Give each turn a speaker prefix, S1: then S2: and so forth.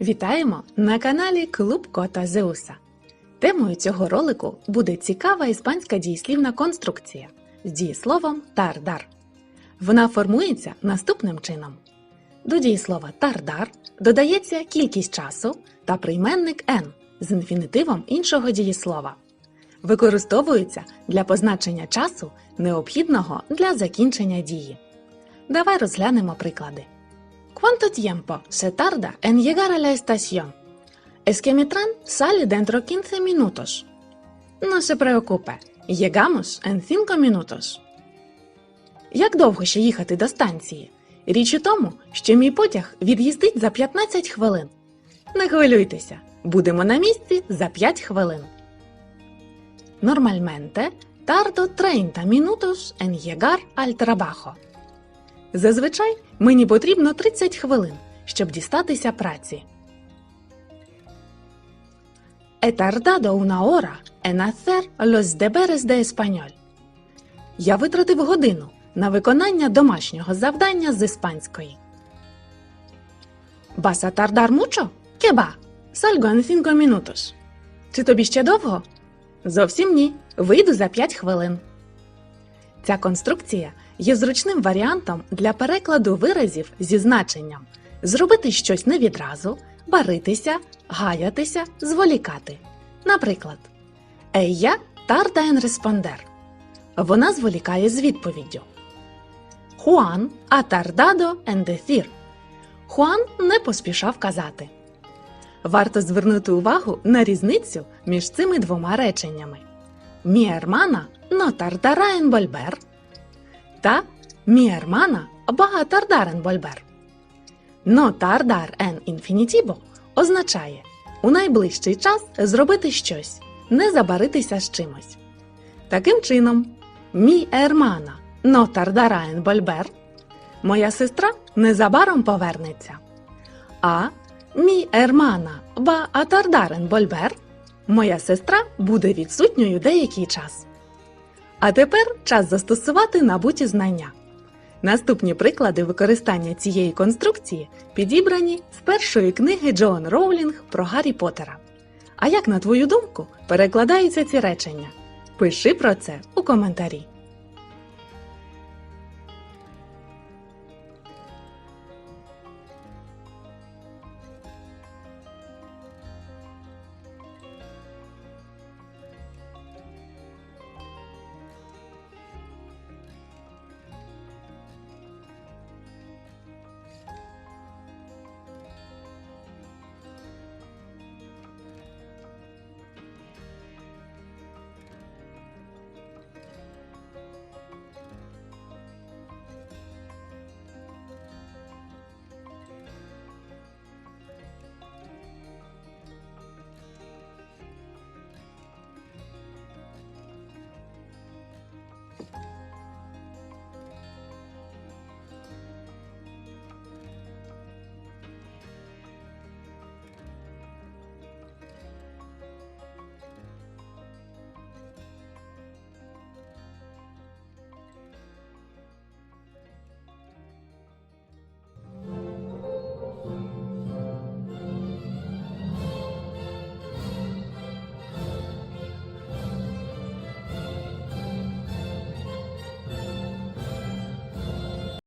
S1: Вітаємо на каналі Клуб Кота Зеуса. Темою цього ролику буде цікава іспанська дієслівна конструкція з дієсловом тардар. Вона формується наступним чином: до дієслова тардар додається кількість часу та прийменник «н» з інфінітивом іншого дієслова. Використовується для позначення часу, необхідного для закінчення дії. Давай розглянемо приклади. ¿Cuánto tiempo se tarda en llegar a la estación? Es que mi tren sale dentro 15 minutos. No se preocupe, llegamos en 5 minutos. Як довго ще їхати до станції? Річ у тому, що мій потяг від'їздить за 15 хвилин. Не хвилюйтеся, будемо на місці за 5 хвилин. Normalmente tardo 30 minutos en llegar al trabajo. Зазвичай мені потрібно 30 хвилин, щоб дістатися праці. He tardado una hora en hacer los deberes de español. Я витратив годину на виконання домашнього завдання з іспанської. ¿Vas a tardar mucho? ¿Qué va? Salgo en 5 minutos. Чи тобі ще довго? Зовсім ні. Вийду за 5 хвилин. Ця конструкція є зручним варіантом для перекладу виразів зі значенням зробити щось не відразу, баритися, гаятися, зволікати. Наприклад, tarda en responder. Вона зволікає з відповіддю. Tardado en decir. Хуан не поспішав казати. Варто звернути увагу на різницю між цими двома реченнями. Mi hermana no tardará en та mi hermana va a tardar en volver. No tardar en infinitivo означає у найближчий час зробити щось, не забаритися з чимось. Таким чином, mi hermana no tardará en volver моя сестра незабаром повернеться. А hermana va a tardar volver моя сестра буде відсутньою деякий час. А тепер час застосувати набуті знання. Наступні приклади використання цієї конструкції підібрані з першої книги Джоан Роулінг про Гаррі Поттера. А як на твою думку перекладаються ці речення? Пиши про це у коментарі.